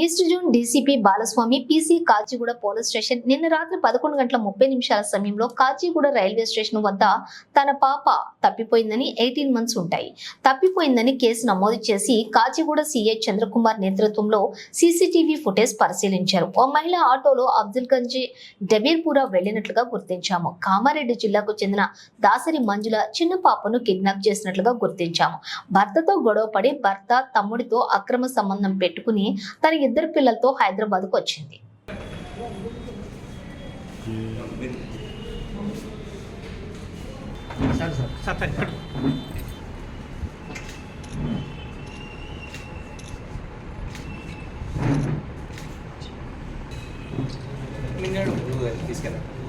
East zone DCP Balaswamy PC Kachiguda police station నిన్న రాత్రి పదకొండు గంటల ముప్పై నిమిషాల సమయంలో కాచిగూడ రైల్వే స్టేషన్ వద్ద తన పాప తప్పిపోయిందని ఎయిటీన్ మంత్స్ ఉంటాయి. తప్పిపోయిందని కేసు నమోదు చేసి కాచిగూడ సీఐ చంద్రకుమార్ నేతృత్వంలో సీసీటీవీ ఫుటేజ్ పరిశీలించారు. ఓ మహిళ ఆటోలో అబ్దుల్ గంజ్ డబీర్పుర వెళ్ళినట్లుగా గుర్తించాము. కామారెడ్డి జిల్లాకు చెందిన దాసరి మంజుల చిన్న పాపను కిడ్నాప్ చేసినట్లుగా గుర్తించాము. భర్తతో గొడవపడి భర్త తమ్ముడితో అక్రమ సంబంధం పెట్టుకుని తన ఇద్దరు పిల్లలతో హైదరాబాద్కు వచ్చింది. తీసుకెళ్ళండి.